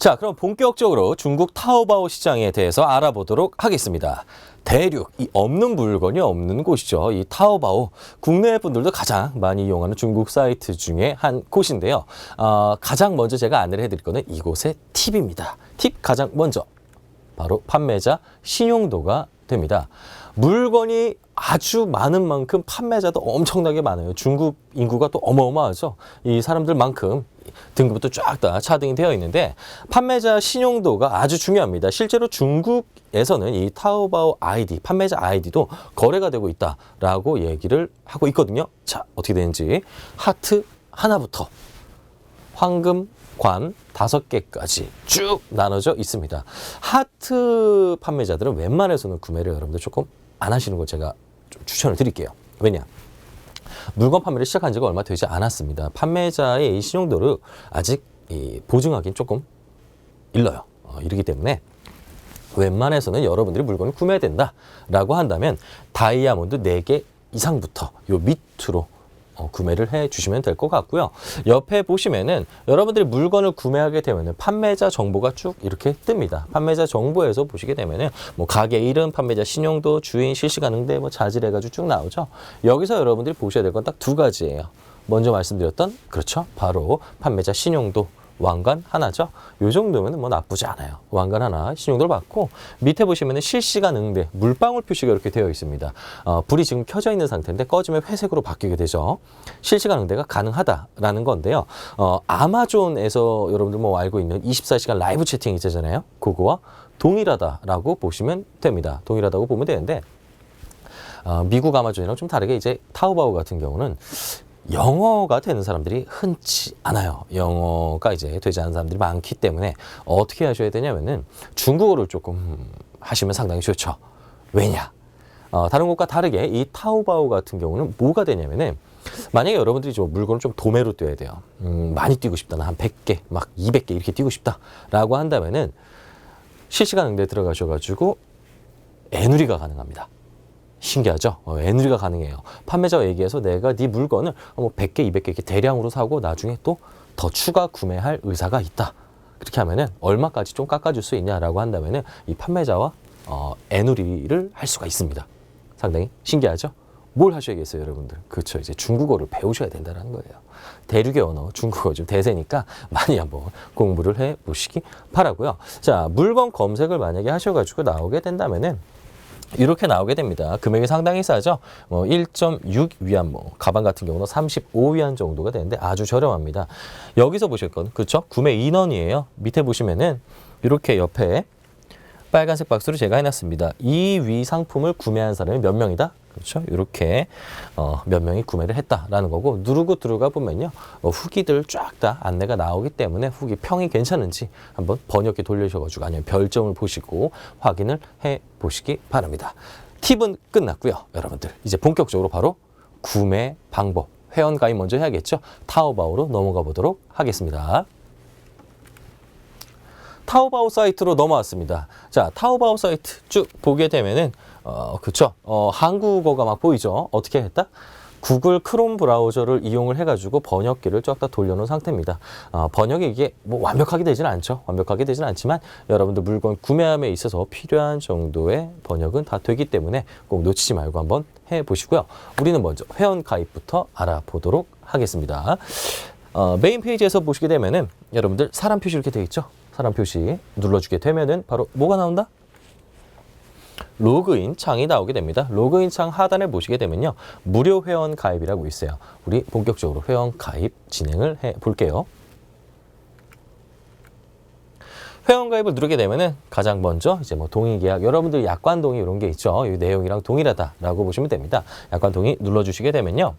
자, 그럼 본격적으로 중국 타오바오 시장에 대해서 알아보도록 하겠습니다. 대륙, 이 없는 물건이 없는 곳이죠. 이 타오바오, 국내 분들도 가장 많이 이용하는 중국 사이트 중에 한 곳인데요. 어, 가장 먼저 제가 안내를 해드릴 거는 이곳의 팁입니다. 팁 가장 먼저, 바로 판매자 신용도가 됩니다. 물건이 아주 많은 만큼 판매자도 엄청나게 많아요. 중국 인구가 또 어마어마하죠. 이 사람들만큼 등급도 쫙 다 차등이 되어 있는데 판매자 신용도가 아주 중요합니다. 실제로 중국에서는 이 타오바오 아이디, 판매자 아이디도 거래가 되고 있다라고 얘기를 하고 있거든요. 자, 어떻게 되는지 하트 하나부터 황금, 관 다섯 개까지 쭉 나눠져 있습니다. 하트 판매자들은 웬만해서는 구매를 여러분들 조금 안 하시는 거 제가 좀 추천을 드릴게요. 왜냐? 물건 판매를 시작한 지가 얼마 되지 않았습니다. 판매자의 이 신용도를 아직 이 보증하기는 조금 일러요. 어, 이러기 때문에 웬만해서는 여러분들이 물건을 구매해야 된다라고 한다면 다이아몬드 4개 이상부터 요 밑으로 어, 구매를 해 주시면 될 것 같고요. 옆에 보시면은 여러분들이 물건을 구매하게 되면은 판매자 정보가 쭉 이렇게 뜹니다. 판매자 정보에서 보시게 되면은 뭐 가게 이름, 판매자 신용도, 주인 실시간 응대 뭐 자질해 가지고 쭉 나오죠. 여기서 여러분들이 보셔야 될 건 딱 두 가지예요. 먼저 말씀드렸던 그렇죠. 바로 판매자 신용도 왕관 하나죠. 요 정도면 뭐 나쁘지 않아요. 왕관 하나 신용도를 받고 밑에 보시면 실시간 응대 물방울 표시가 이렇게 되어 있습니다. 어, 불이 지금 켜져 있는 상태인데 꺼지면 회색으로 바뀌게 되죠. 실시간 응대가 가능하다라는 건데요. 어, 아마존에서 여러분들 뭐 알고 있는 24시간 라이브 채팅 있잖아요. 그거와 동일하다라고 보시면 됩니다. 동일하다고 보면 되는데 어, 미국 아마존이랑 좀 다르게 이제 타오바오 같은 경우는 영어가 되는 사람들이 흔치 않아요. 영어가 이제 되지 않은 사람들이 많기 때문에 어떻게 하셔야 되냐면은 중국어를 조금 하시면 상당히 좋죠. 왜냐? 어, 다른 곳과 다르게 이 타오바오 같은 경우는 뭐가 되냐면은 만약에 여러분들이 좀 물건을 좀 도매로 뛰어야 돼요. 음, 많이 뛰고 싶다. 나 한 100개, 막 200개 이렇게 뛰고 싶다 라고 한다면은 실시간 응대 들어가셔가지고 애누리가 가능합니다. 신기하죠? 어, 애누리가 가능해요. 판매자가 얘기해서 내가 네 물건을 뭐 100개, 200개 이렇게 대량으로 사고 나중에 또 더 추가 구매할 의사가 있다. 그렇게 하면은 얼마까지 좀 깎아줄 수 있냐라고 한다면은 이 판매자와 어, 애누리를 할 수가 있습니다. 상당히 신기하죠? 뭘 하셔야겠어요, 여러분들? 그렇죠. 이제 중국어를 배우셔야 된다는 거예요. 대륙의 언어, 중국어 좀 대세니까 많이 한번 공부를 해 보시기 바라고요. 자, 물건 검색을 만약에 하셔가지고 나오게 된다면은 이렇게 나오게 됩니다. 금액이 상당히 싸죠. 뭐 1.6 위안 뭐 가방 같은 경우는 35 위안 정도가 되는데 아주 저렴합니다. 여기서 보실 건 그렇죠? 구매 인원이에요. 밑에 보시면은 이렇게 옆에 빨간색 박스로 제가 해놨습니다. 이 위 상품을 구매한 사람이 몇 명이다? 그렇죠? 이렇게 어, 몇 명이 구매를 했다라는 거고 누르고 들어가 보면요 어, 후기들 쫙 다 안내가 나오기 때문에 후기 평이 괜찮은지 한번 번역기 돌려셔가지고 아니면 별점을 보시고 확인을 해 보시기 바랍니다. 팁은 끝났고요, 여러분들 이제 본격적으로 바로 구매 방법 회원 가입 먼저 해야겠죠? 타오바오로 넘어가 보도록 하겠습니다. 타오바오 사이트로 넘어왔습니다. 자, 타오바오 사이트 쭉 보게 되면은 어, 그쵸. 어, 한국어가 막 보이죠? 어떻게 했다? 구글 크롬 브라우저를 이용을 해가지고 번역기를 쫙 다 돌려놓은 상태입니다. 어, 번역이 이게 뭐 완벽하게 되지는 않죠. 완벽하게 되지는 않지만 여러분들 물건 구매함에 있어서 필요한 정도의 번역은 다 되기 때문에 꼭 놓치지 말고 한번 해보시고요. 우리는 먼저 회원 가입부터 알아보도록 하겠습니다. 어, 메인 페이지에서 보시게 되면은 여러분들 사람 표시 이렇게 되어 있죠. 사람 표시 눌러주게 되면은 바로 뭐가 나온다? 로그인 창이 나오게 됩니다. 로그인 창 하단에 보시게 되면요. 무료 회원 가입이라고 있어요. 우리 본격적으로 회원 가입 진행을 해 볼게요. 회원 가입을 누르게 되면은 가장 먼저 이제 뭐 동의 계약 여러분들 약관 동의 이런 게 있죠. 이 내용이랑 동일하다라고 보시면 됩니다. 약관 동의 눌러 주시게 되면요.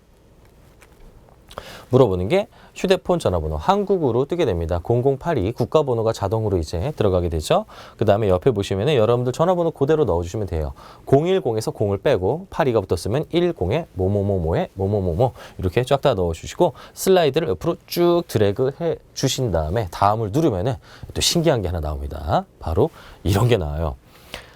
물어보는 게 휴대폰 전화번호 한국으로 뜨게 됩니다. 0082 국가번호가 자동으로 이제 들어가게 되죠. 그 다음에 옆에 보시면은 여러분들 전화번호 그대로 넣어주시면 돼요. 010에서 0을 빼고 82가 붙었으면 10에 뭐뭐뭐뭐에 뭐뭐뭐뭐 이렇게 쫙 다 넣어주시고 슬라이드를 옆으로 쭉 드래그 해 주신 다음에 다음을 누르면은 또 신기한 게 하나 나옵니다. 바로 이런 게 나와요.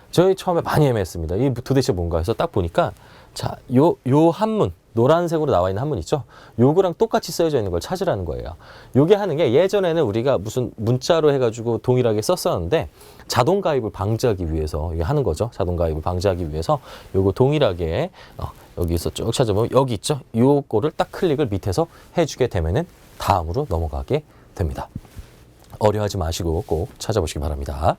저희 처음에 많이 헤맸습니다. 이 도대체 뭔가 해서 딱 보니까 자, 요, 요 한문 노란색으로 나와 있는 한문 있죠? 요거랑 똑같이 쓰여져 있는 걸 찾으라는 거예요. 요게 하는 게 예전에는 우리가 무슨 문자로 해가지고 동일하게 썼었는데 자동 가입을 방지하기 위해서 이게 하는 거죠. 자동 가입을 방지하기 위해서 요거 동일하게 어, 여기서 쭉 찾아보면 여기 있죠? 요거를 딱 클릭을 밑에서 해주게 되면은 다음으로 넘어가게 됩니다. 어려워하지 마시고 꼭 찾아보시기 바랍니다.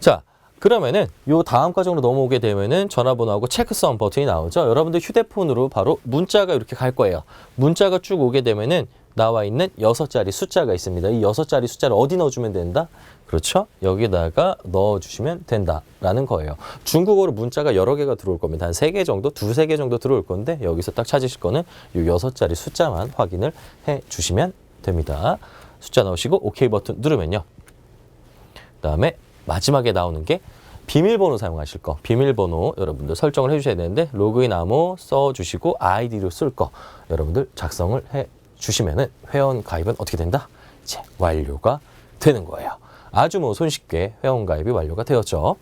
자, 그러면은 요 다음 과정으로 넘어오게 되면은 전화번호하고 체크성 버튼이 나오죠. 여러분들 휴대폰으로 바로 문자가 이렇게 갈 거예요. 문자가 쭉 오게 되면은 나와 있는 여섯 자리 숫자가 있습니다. 이 여섯 자리 숫자를 어디 넣어주면 된다? 그렇죠? 여기다가 넣어주시면 된다라는 거예요. 중국어로 문자가 여러 개가 들어올 겁니다. 한 세 개 정도, 두세 개 정도 들어올 건데 여기서 딱 찾으실 거는 이 여섯 자리 숫자만 확인을 해 주시면 됩니다. 숫자 넣으시고 OK 버튼 누르면요. 그다음에 마지막에 나오는 게 비밀번호 사용하실 거. 비밀번호 여러분들 설정을 해주셔야 되는데 로그인 암호 써주시고 아이디로 쓸 거 여러분들 작성을 해 주시면은 회원 가입은 어떻게 된다? 이제 완료가 되는 거예요. 아주 뭐 손쉽게 회원 가입이 완료가 되었죠.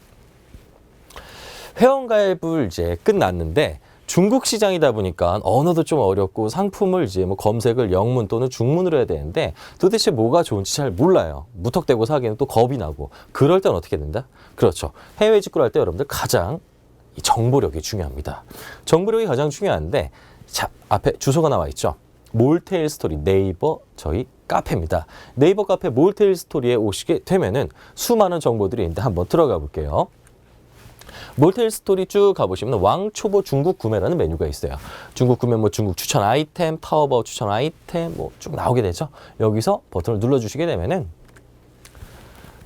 회원 가입을 이제 끝났는데 중국 시장이다 보니까 언어도 좀 어렵고 상품을 이제 뭐 검색을 영문 또는 중문으로 해야 되는데 도대체 뭐가 좋은지 잘 몰라요. 무턱대고 사기는 또 겁이 나고 그럴 땐 어떻게 된다? 그렇죠. 해외 직구를 할 때 여러분들 가장 이 정보력이 중요합니다. 정보력이 가장 중요한데 자 앞에 주소가 나와 있죠. 몰테일 스토리 네이버 저희 카페입니다. 네이버 카페 몰테일 스토리에 오시게 되면은 수많은 정보들이 있는데 한번 들어가 볼게요. 몰테일 스토리 쭉 가보시면 왕초보 중국 구매라는 메뉴가 있어요. 중국 구매 뭐 중국 추천 아이템, 타오바오 추천 아이템 뭐 쭉 나오게 되죠. 여기서 버튼을 눌러주시게 되면은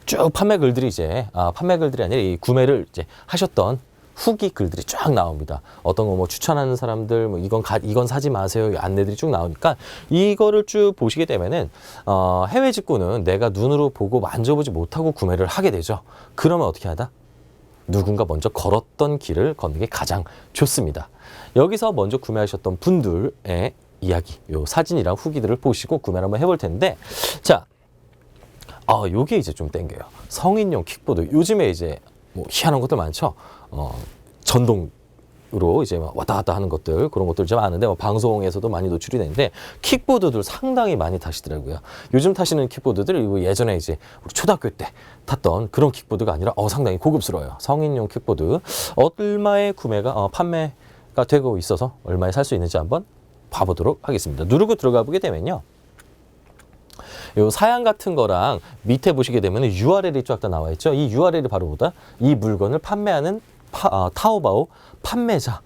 쭉 판매 글들이 이제 아 판매 글들이 아니라 이 구매를 이제 하셨던 후기 글들이 쫙 나옵니다. 어떤 거 뭐 추천하는 사람들 뭐 이건 가, 이건 사지 마세요 이 안내들이 쭉 나오니까 이거를 쭉 보시게 되면은 어, 해외 직구는 내가 눈으로 보고 만져보지 못하고 구매를 하게 되죠. 그러면 어떻게 하다? 누군가 먼저 걸었던 길을 걷는 게 가장 좋습니다. 여기서 먼저 구매하셨던 분들의 이야기, 요 사진이랑 후기들을 보시고 구매를 한번 해볼 텐데, 자, 아, 요게 이제 좀 땡겨요. 성인용 킥보드. 요즘에 이제 뭐 희한한 것들 많죠. 어, 전동 으로 이제 막 왔다 갔다 하는 것들 그런 것들 좀 많은데 뭐 방송에서도 많이 노출이 되는데 킥보드들 상당히 많이 타시더라고요. 요즘 타시는 킥보드들 예전에 이제 우리 초등학교 때 탔던 그런 킥보드가 아니라 어 상당히 고급스러워요. 성인용 킥보드 얼마에 구매가 어, 판매가 되고 있어서 얼마에 살 수 있는지 한번 봐보도록 하겠습니다. 누르고 들어가 보게 되면요. 요 사양 같은 거랑 밑에 보시게 되면 URL이 쫙 다 나와 있죠. 이 URL이 바로 뭐다? 이 물건을 판매하는 파, 아, 타오바오 판매자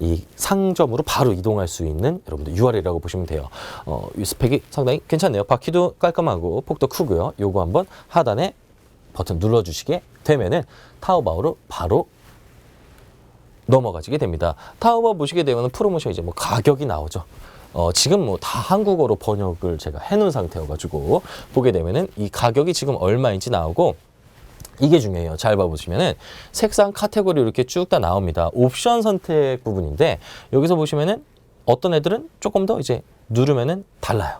이 상점으로 바로 이동할 수 있는 여러분들 URL이라고 보시면 돼요. 어, 이 스펙이 상당히 괜찮네요. 바퀴도 깔끔하고 폭도 크고요. 요거 한번 하단에 버튼 눌러주시게 되면은 타오바오로 바로 넘어가지게 됩니다. 타오바오 보시게 되면 프로모션 이제 뭐 가격이 나오죠. 어, 지금 뭐 다 한국어로 번역을 제가 해놓은 상태여가지고 보게 되면은 이 가격이 지금 얼마인지 나오고 이게 중요해요. 잘 봐보시면은 색상 카테고리 이렇게 쭉 다 나옵니다. 옵션 선택 부분인데 여기서 보시면은 어떤 애들은 조금 더 이제 누르면은 달라요.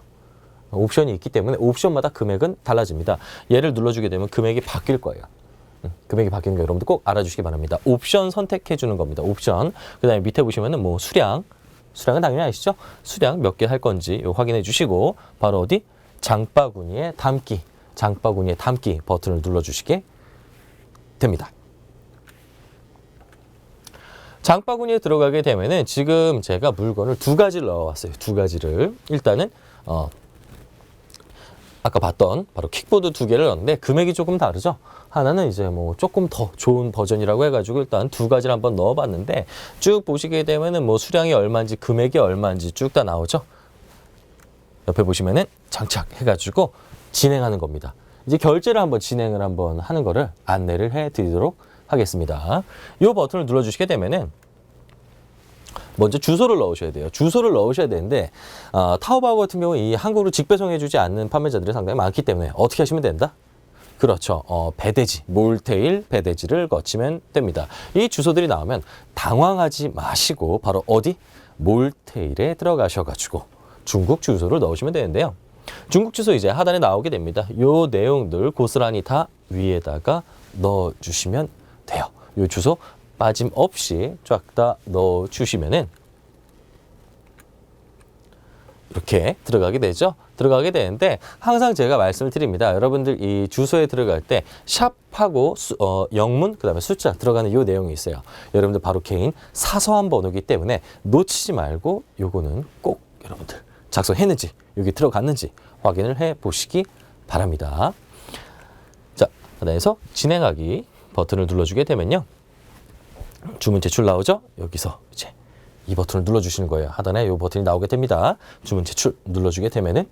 옵션이 있기 때문에 옵션마다 금액은 달라집니다. 얘를 눌러주게 되면 금액이 바뀔 거예요. 음, 금액이 바뀌는 거 여러분들 꼭 알아주시기 바랍니다. 옵션 선택해 주는 겁니다. 옵션. 그 다음에 밑에 보시면은 뭐 수량. 수량은 당연히 아시죠? 수량 몇 개 할 건지 요 확인해 주시고 바로 어디? 장바구니에 담기. 장바구니에 담기 버튼을 눌러 주시게 됩니다. 장바구니에 들어가게 되면은 지금 제가 물건을 두 가지를 넣어왔어요. 두 가지를. 일단은, 어, 아까 봤던 바로 킥보드 두 개를 넣었는데 금액이 조금 다르죠. 하나는 이제 뭐 조금 더 좋은 버전이라고 해가지고 일단 두 가지를 한번 넣어봤는데 쭉 보시게 되면은 뭐 수량이 얼마인지 금액이 얼마인지 쭉 다 나오죠. 옆에 보시면은 장착해가지고 진행하는 겁니다. 이제 결제를 한번 진행을 한번 하는 거를 안내를 해 드리도록 하겠습니다. 이 버튼을 눌러 주시게 되면은 먼저 주소를 넣으셔야 돼요. 주소를 넣으셔야 되는데 어, 타오바오 같은 경우 이 한국으로 직배송해 주지 않는 판매자들이 상당히 많기 때문에 어떻게 하시면 된다? 그렇죠. 어, 배대지, 몰테일 배대지를 거치면 됩니다. 이 주소들이 나오면 당황하지 마시고 바로 어디? 몰테일에 들어가셔가지고 중국 주소를 넣으시면 되는데요. 중국 주소 이제 하단에 나오게 됩니다. 요 내용들 고스란히 다 위에다가 넣어주시면 돼요. 요 주소 빠짐없이 쫙 다 넣어주시면은 이렇게 들어가게 되죠. 들어가게 되는데 항상 제가 말씀을 드립니다. 여러분들 이 주소에 들어갈 때 샵하고 수- 어, 영문 그다음에 숫자 들어가는 요 내용이 있어요. 여러분들 바로 개인 사소한 번호기 때문에 놓치지 말고 요거는 꼭 여러분들 작성했는지 여기 들어갔는지 확인을 해 보시기 바랍니다. 자, 그다음에서 진행하기 버튼을 눌러주게 되면요. 주문 제출 나오죠? 여기서 이제 이 버튼을 눌러주시는 거예요. 하단에 이 버튼이 나오게 됩니다. 주문 제출 눌러주게 되면은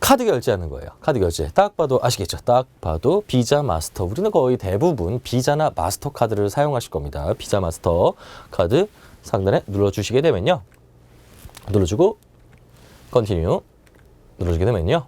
카드 결제하는 거예요. 카드 결제. 딱 봐도 아시겠죠? 딱 봐도 비자 마스터. 우리는 거의 대부분 비자나 마스터 카드를 사용하실 겁니다. 비자 마스터 카드 상단에 눌러주시게 되면요. 눌러주고 컨티뉴 눌러주게 되면요.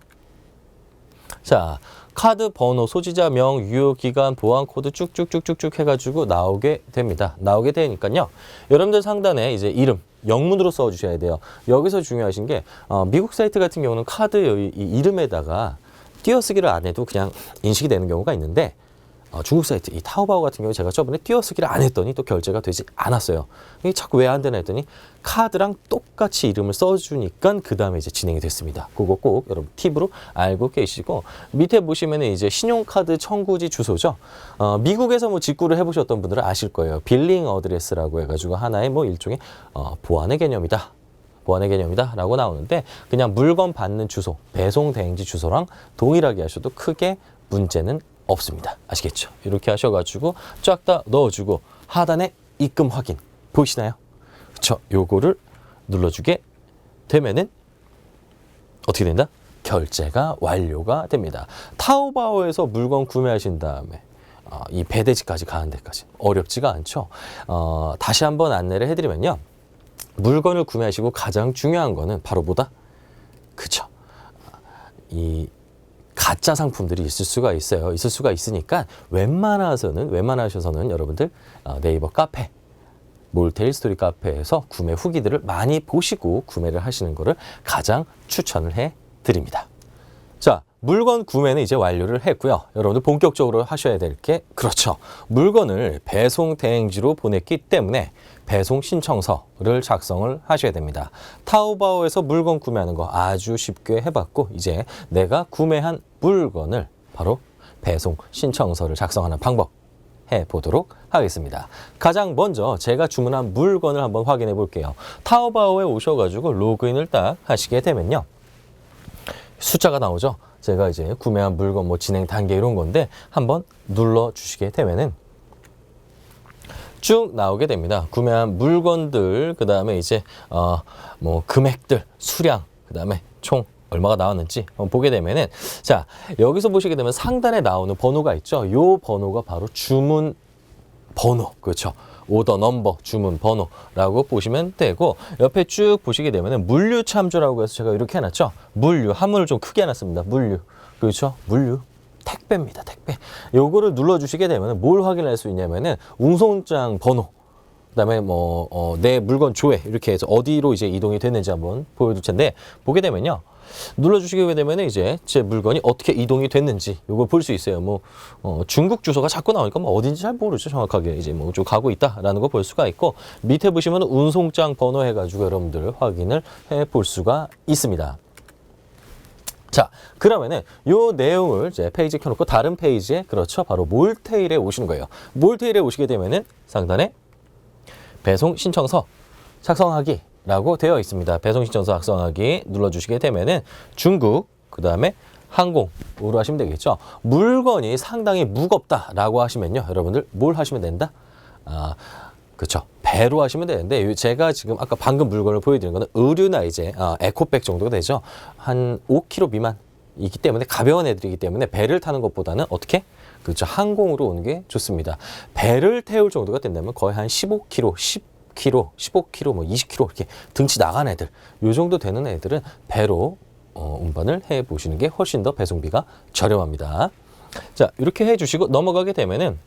자, 카드 번호, 소지자 명, 유효 기간, 보안 코드 쭉쭉쭉쭉쭉 해가지고 나오게 됩니다. 나오게 되니까요. 여러분들 상단에 이제 이름, 영문으로 써주셔야 돼요. 여기서 중요하신 게 어, 미국 사이트 같은 경우는 카드 이름에다가 띄어쓰기를 안 해도 그냥 인식이 되는 경우가 있는데 어, 중국 사이트 이 타오바오 같은 경우 제가 저번에 띄어쓰기를 안 했더니 또 결제가 되지 않았어요. 이게 자꾸 왜 안 되나 했더니 카드랑 똑같이 이름을 써주니까 그 다음에 이제 진행이 됐습니다. 그거 꼭 여러분 팁으로 알고 계시고 밑에 보시면 이제 신용카드 청구지 주소죠. 어, 미국에서 뭐 직구를 해보셨던 분들은 아실 거예요. 빌링 어드레스라고 해가지고 하나의 뭐 일종의 어, 보안의 개념이다. 보안의 개념이다 라고 나오는데 그냥 물건 받는 주소, 배송 대행지 주소랑 동일하게 하셔도 크게 문제는 없습니다. 아시겠죠? 이렇게 하셔가지고 쫙 다 넣어주고 하단에 입금 확인 보이시나요? 그쵸? 요거를 눌러주게 되면은 어떻게 된다? 결제가 완료가 됩니다. 타오바오에서 물건 구매하신 다음에 어, 이 배대지까지 가는 데까지 어렵지가 않죠. 어, 다시 한번 안내를 해드리면요. 물건을 구매하시고 가장 중요한 거는 바로 뭐다? 그쵸. 이 가짜 상품들이 있을 수가 있어요. 있을 수가 있으니까 웬만해서는 웬만하셔서는 여러분들 어, 네이버 카페 몰테일 스토리 카페에서 구매 후기들을 많이 보시고 구매를 하시는 것을 가장 추천을 해 드립니다. 자, 물건 구매는 이제 완료를 했고요. 여러분들 본격적으로 하셔야 될 게 그렇죠. 물건을 배송 대행지로 보냈기 때문에 배송 신청서를 작성을 하셔야 됩니다. 타오바오에서 물건 구매하는 거 아주 쉽게 해봤고 이제 내가 구매한 물건을 바로 배송 신청서를 작성하는 방법 해 보도록 하겠습니다. 가장 먼저 제가 주문한 물건을 한번 확인해 볼게요. 타오바오에 오셔가지고 로그인을 딱 하시게 되면요. 숫자가 나오죠. 제가 이제 구매한 물건 뭐 진행 단계 이런 건데 한번 눌러 주시게 되면은 쭉 나오게 됩니다. 구매한 물건들 그 다음에 이제 어 뭐 금액들, 수량, 그 다음에 총 얼마가 나왔는지 보게 되면은 자, 여기서 보시게 되면 상단에 나오는 번호가 있죠. 요 번호가 바로 주문 번호 그렇죠. 오더 넘버 주문 번호라고 보시면 되고 옆에 쭉 보시게 되면은 물류 참조라고 해서 제가 이렇게 해놨죠. 물류 한문을 좀 크게 해놨습니다. 물류 그렇죠. 물류 택배입니다. 택배. 요거를 눌러주시게 되면 뭘 확인할 수 있냐면은 운송장 번호. 그다음에 뭐 어, 내 물건 조회 이렇게 해서 어디로 이제 이동이 됐는지 한번 보여줄 텐데 보게 되면요. 눌러주시게 되면 이제 제 물건이 어떻게 이동이 됐는지 요거 볼수 있어요. 뭐 어, 중국 주소가 자꾸 나오니까 뭐 어딘지 잘 모르죠 정확하게 이제 뭐 좀 가고 있다라는 거볼 수가 있고 밑에 보시면 운송장 번호 해가지고 여러분들 확인을 해 볼 수가 있습니다. 자, 그러면은 요 내용을 이제 페이지 켜놓고 다른 페이지에 그렇죠. 바로 몰테일에 오시는 거예요. 몰테일에 오시게 되면은 상단에 배송 신청서 작성하기 라고 되어 있습니다. 배송 신청서 작성하기 눌러주시게 되면은 중국 그 다음에 항공으로 하시면 되겠죠. 물건이 상당히 무겁다라고 하시면요, 여러분들 뭘 하시면 된다? 아, 그렇죠. 배로 하시면 되는데 요- 제가 지금 아까 방금 물건을 보여드린 거는 의류나 이제 아, 에코백 정도가 되죠. 한 5kg 미만이기 때문에 가벼운 애들이기 때문에 배를 타는 것보다는 어떻게? 그렇죠. 항공으로 오는 게 좋습니다. 배를 태울 정도가 된다면 거의 한 15kg, 10kg, 15kg, 뭐 20kg 이렇게 등치 나간 애들, 요 정도 되는 애들은 배로 어, 운반을 해 보시는 게 훨씬 더 배송비가 저렴합니다. 자, 이렇게 해 주시고 넘어가게 되면은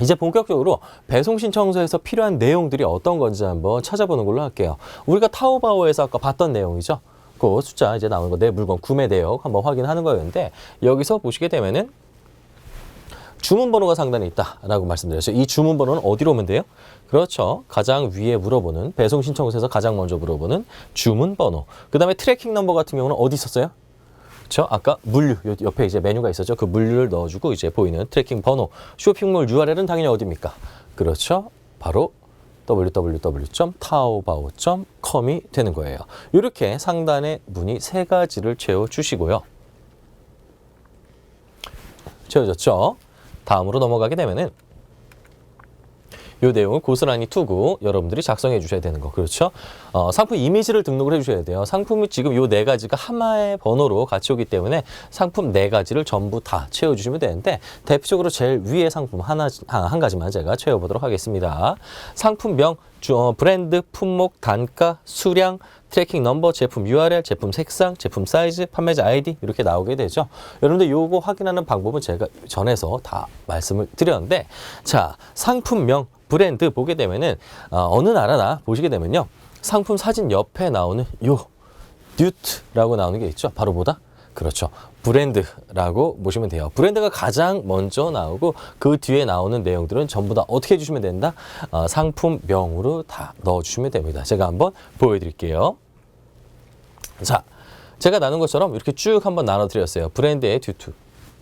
이제 본격적으로 배송 신청서에서 필요한 내용들이 어떤 건지 한번 찾아보는 걸로 할게요. 우리가 타오바오에서 아까 봤던 내용이죠. 그 숫자 이제 나오는 거 내 물건 구매 내역 한번 확인하는 거였는데 여기서 보시게 되면은 주문 번호가 상단에 있다라고 말씀드렸죠. 이 주문 번호는 어디로 오면 돼요? 그렇죠. 가장 위에 물어보는 배송 신청서에서 가장 먼저 물어보는 주문 번호. 그 다음에 트래킹 넘버 같은 경우는 어디 있었어요? 그렇죠. 아까 물류 요 옆에 이제 메뉴가 있었죠. 그 물류를 넣어주고 이제 보이는 트래킹 번호. 쇼핑몰 URL은 당연히 어디입니까? 그렇죠. 바로 www.taobao.com이 되는 거예요. 이렇게 상단에 문의 세 가지를 채워 주시고요. 채워졌죠? 다음으로 넘어가게 되면은 이 내용을 고스란히 두고 여러분들이 작성해 주셔야 되는 거 그렇죠? 어, 상품 이미지를 등록을 해 주셔야 돼요. 상품이 지금 이네 가지가 하나의 번호로 같이 오기 때문에 상품 네 가지를 전부 다 채워 주시면 되는데 대표적으로 제일 위에 상품 하나 한, 한 가지만 제가 채워 보도록 하겠습니다. 상품명, 주, 어, 브랜드, 품목, 단가, 수량, 트래킹 넘버, 제품 URL, 제품 색상, 제품 사이즈, 판매자 아이디 이렇게 나오게 되죠. 여러분들 요거 확인하는 방법은 제가 전에서 다 말씀을 드렸는데 자 상품명, 브랜드 보게 되면은 어, 어느 나라나 보시게 되면요 상품 사진 옆에 나오는 요 듀트라고 나오는 게 있죠. 바로 보다 그렇죠. 브랜드라고 보시면 돼요. 브랜드가 가장 먼저 나오고 그 뒤에 나오는 내용들은 전부 다 어떻게 해주시면 된다? 어, 상품명으로 다 넣어주시면 됩니다. 제가 한번 보여드릴게요. 자, 제가 나눈 것처럼 이렇게 쭉 한번 나눠드렸어요. 브랜드의 듀트.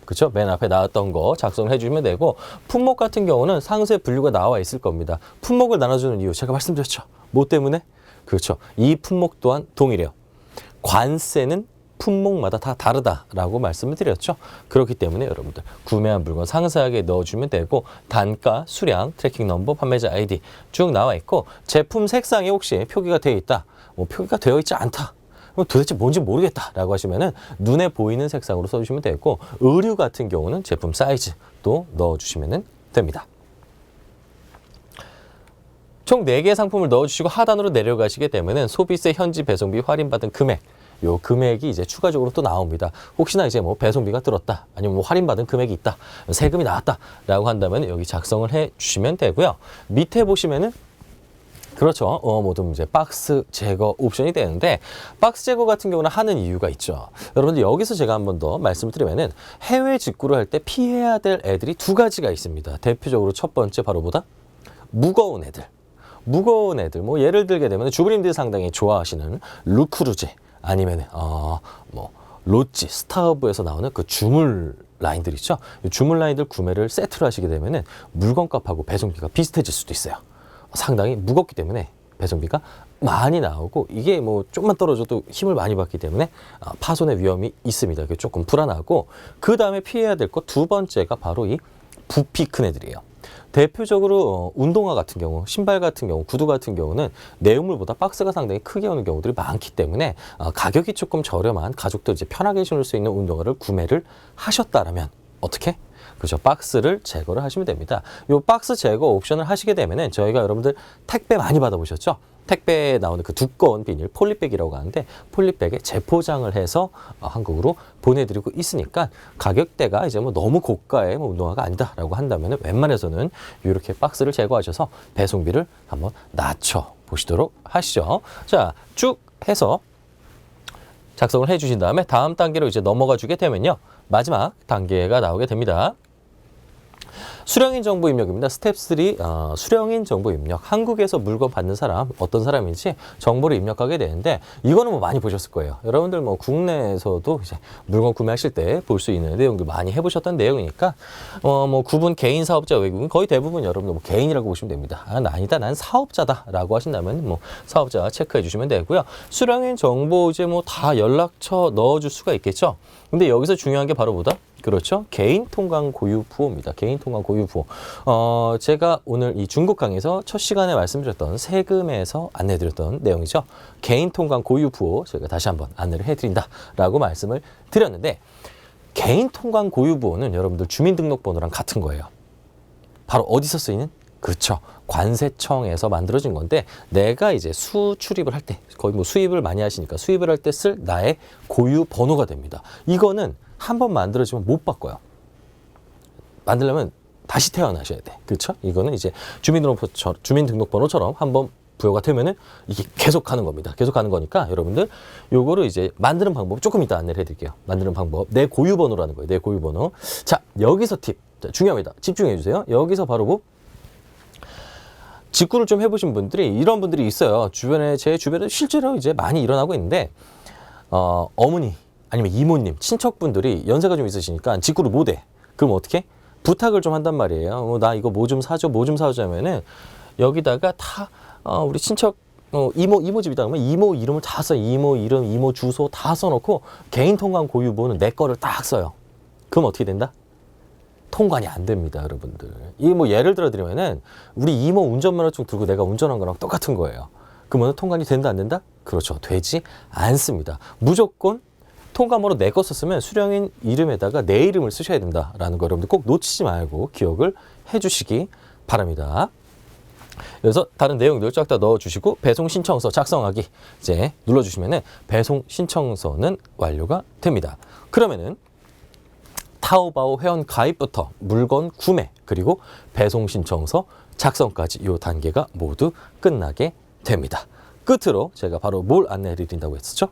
그쵸? 맨 앞에 나왔던 거 작성을 해주시면 되고 품목 같은 경우는 상세 분류가 나와 있을 겁니다. 품목을 나눠주는 이유 제가 말씀드렸죠. 뭐 때문에? 그렇죠. 이 품목 또한 동일해요. 관세는 품목마다 다 다르다라고 말씀을 드렸죠. 그렇기 때문에 여러분들 구매한 물건 상세하게 넣어주면 되고 단가, 수량, 트래킹 넘버, 판매자 아이디 쭉 나와 있고 제품 색상이 혹시 표기가 되어 있다, 뭐 표기가 되어 있지 않다. 그럼 도대체 뭔지 모르겠다라고 하시면은 눈에 보이는 색상으로 써주시면 되고 의류 같은 경우는 제품 사이즈 또 넣어주시면 됩니다. 총 4개의 상품을 넣어주시고 하단으로 내려가시게 되면은 소비세, 현지 배송비, 할인받은 금액 요 금액이 이제 추가적으로 또 나옵니다. 혹시나 이제 뭐 배송비가 들었다, 아니면 뭐 할인받은 금액이 있다, 세금이 나왔다라고 한다면 여기 작성을 해 주시면 되고요. 밑에 보시면은 그렇죠. 어, 모두 이제 박스 제거 옵션이 되는데 박스 제거 같은 경우는 하는 이유가 있죠. 여러분들 여기서 제가 한 번 더 말씀을 드리면은 해외 직구를 할 때 피해야 될 애들이 두 가지가 있습니다. 대표적으로 첫 번째 바로 보다 무거운 애들. 무거운 애들. 뭐 예를 들게 되면 주부님들이 상당히 좋아하시는 루크루제 아니면 어뭐 로찌, 스타브에서 나오는 그 주물 라인들 있죠. 이 주물 라인들 구매를 세트로 하시게 되면은 물건값하고 배송비가 비슷해질 수도 있어요. 상당히 무겁기 때문에 배송비가 많이 나오고 이게 뭐 좀만 떨어져도 힘을 많이 받기 때문에 아, 파손의 위험이 있습니다. 그게 조금 불안하고 그 다음에 피해야 될 것 두 번째가 바로 이 부피 큰 애들이에요. 대표적으로 어, 운동화 같은 경우, 신발 같은 경우, 구두 같은 경우는 내용물보다 박스가 상당히 크게 오는 경우들이 많기 때문에 어, 가격이 조금 저렴한 가족들 이제 편하게 신을 수 있는 운동화를 구매를 하셨다라면 어떻게? 그죠 박스를 제거를 하시면 됩니다. 요 박스 제거 옵션을 하시게 되면은 저희가 여러분들 택배 많이 받아보셨죠? 택배에 나오는 그 두꺼운 비닐 폴리백이라고 하는데 폴리백에 재포장을 해서 어, 한국으로 보내드리고 있으니까 가격대가 이제 뭐 너무 고가의 뭐 운동화가 아니다라고 한다면 웬만해서는 이렇게 박스를 제거하셔서 배송비를 한번 낮춰 보시도록 하시죠. 자, 쭉 해서 작성을 해주신 다음에 다음 단계로 이제 넘어가 주게 되면요. 마지막 단계가 나오게 됩니다. 수령인 정보 입력입니다. 스텝 3 어, 수령인 정보 입력. 한국에서 물건 받는 사람 어떤 사람인지 정보를 입력하게 되는데 이거는 뭐 많이 보셨을 거예요. 여러분들 뭐 국내에서도 이제 물건 구매하실 때 볼 수 있는 내용들 많이 해보셨던 내용이니까 어 뭐 구분 개인 사업자 외국인 거의 대부분 여러분들 뭐 개인이라고 보시면 됩니다. 아, 나 아니다, 난 사업자다라고 하신다면 뭐 사업자 체크해 주시면 되고요. 수령인 정보 이제 뭐 다 연락처 넣어줄 수가 있겠죠. 근데 여기서 중요한 게 바로 뭐다? 그렇죠. 개인 통관 고유 부호입니다. 개인 통관 고유 부호. 어, 제가 오늘 이 중국 강에서 첫 시간에 말씀드렸던 세금에서 안내드렸던 내용이죠. 개인 통관 고유 부호 제가 다시 한번 안내를 해드린다라고 말씀을 드렸는데 개인 통관 고유 부호는 여러분들 주민등록번호랑 같은 거예요. 바로 어디서 쓰이는? 그렇죠. 관세청에서 만들어진 건데 내가 이제 수출입을 할 때 거의 뭐 수입을 많이 하시니까 수입을 할 때 쓸 나의 고유 번호가 됩니다. 이거는 한 번 만들어지면 못 바꿔요. 만들려면 다시 태어나셔야 돼. 그렇죠? 이거는 이제 주민등록번호 주민등록번호처럼 한번 부여가 되면은 이게 계속 가는 겁니다. 계속 가는 거니까 여러분들 요거를 이제 만드는 방법 조금 이따 안내를 해 드릴게요. 만드는 방법 내 고유 번호라는 거예요. 내 고유 번호. 자 여기서 팁. 자, 중요합니다. 집중해 주세요. 여기서 바로 뭐 직구를 좀 해보신 분들이 이런 분들이 있어요. 주변에 제 주변에 실제로 이제 많이 일어나고 있는데 어, 어머니 아니면 이모님 친척분들이 연세가 좀 있으시니까 직구를 못해. 그럼 어떻게? 부탁을 좀 한단 말이에요. 어, 나 이거 뭐 좀 사줘, 뭐 좀 사주자면은 여기다가 다 어, 우리 친척 어, 이모 이모 집이다 그러면 이모 이름을 다 써. 이모 이름, 이모 주소 다 써놓고 개인 통관 고유번호는 내 거를 딱 써요. 그럼 어떻게 된다? 통관이 안 됩니다, 여러분들. 이 뭐 예를 들어 드리면은 우리 이모 운전면허증 들고 내가 운전한 거랑 똑같은 거예요. 그러면 통관이 된다 안 된다? 그렇죠. 되지 않습니다. 무조건 통관번호 내거 썼으면 수령인 이름에다가 내 이름을 쓰셔야 된다라는 거 여러분들 꼭 놓치지 말고 기억을 해주시기 바랍니다. 그래서 다른 내용들 쫙 다 넣어주시고 배송 신청서 작성하기 이제 눌러주시면은 배송 신청서는 완료가 됩니다. 그러면은 타오바오 회원 가입부터 물건 구매 그리고 배송 신청서 작성까지 이 단계가 모두 끝나게 됩니다. 끝으로 제가 바로 뭘 안내해 드린다고 했었죠?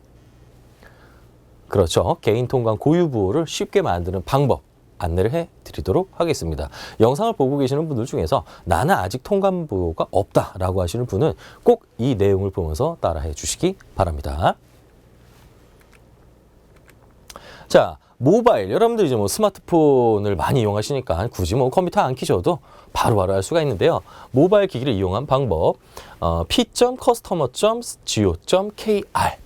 그렇죠. 개인 통관 고유 부호를 쉽게 만드는 방법 안내를 해 드리도록 하겠습니다. 영상을 보고 계시는 분들 중에서 나는 아직 통관 부호가 없다라고 하시는 분은 꼭 이 내용을 보면서 따라해 주시기 바랍니다. 자, 모바일 여러분들 이제 뭐 스마트폰을 많이 이용하시니까 굳이 뭐 컴퓨터 안 키셔도 바로바로 할 수가 있는데요. 모바일 기기를 이용한 방법 어, p.customer.go.kr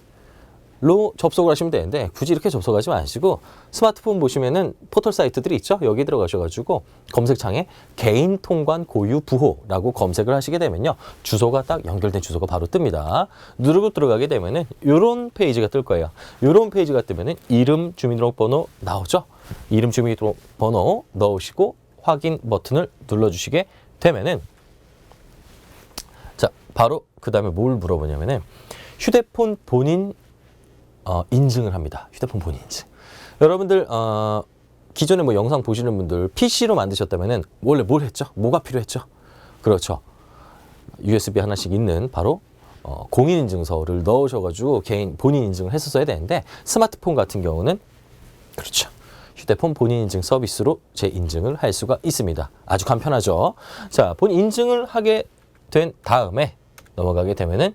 로 접속을 하시면 되는데 굳이 이렇게 접속하지 마시고 스마트폰 보시면은 포털 사이트들이 있죠. 여기 들어가셔가지고 검색창에 개인 통관 고유 부호라고 검색을 하시게 되면요. 주소가 딱 연결된 주소가 바로 뜹니다. 누르고 들어가게 되면은 요런 페이지가 뜰 거예요. 요런 페이지가 뜨면은 이름 주민등록번호 나오죠. 이름 주민등록번호 넣으시고 확인 버튼을 눌러주시게 되면은 자 바로 그 다음에 뭘 물어보냐면은 휴대폰 본인 어, 인증을 합니다. 휴대폰 본인 인증. 여러분들 어, 기존에 뭐 영상 보시는 분들 PC로 만드셨다면은 원래 뭘 했죠? 뭐가 필요했죠? 그렇죠. USB 하나씩 있는 바로 어, 공인인증서를 넣으셔가지고 개인 본인 인증을 했었어야 되는데 스마트폰 같은 경우는 그렇죠. 휴대폰 본인 인증 서비스로 재 인증을 할 수가 있습니다. 아주 간편하죠. 자, 본인 인증을 하게 된 다음에 넘어가게 되면은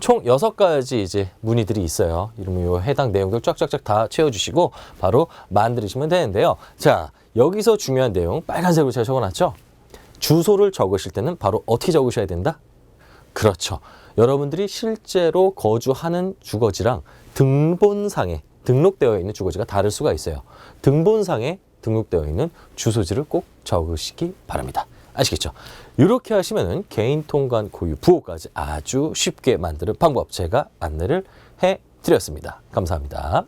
총 여섯 가지 이제 문의들이 있어요. 이러면 요 해당 내용들 쫙쫙쫙 다 채워주시고 바로 만드시면 되는데요. 자, 여기서 중요한 내용 빨간색으로 제가 적어놨죠? 주소를 적으실 때는 바로 어떻게 적으셔야 된다? 그렇죠. 여러분들이 실제로 거주하는 주거지랑 등본상에 등록되어 있는 주거지가 다를 수가 있어요. 등본상에 등록되어 있는 주소지를 꼭 적으시기 바랍니다. 아시겠죠? 이렇게 하시면은 개인 통관 고유 부호까지 아주 쉽게 만드는 방법 제가 안내를 해 드렸습니다. 감사합니다.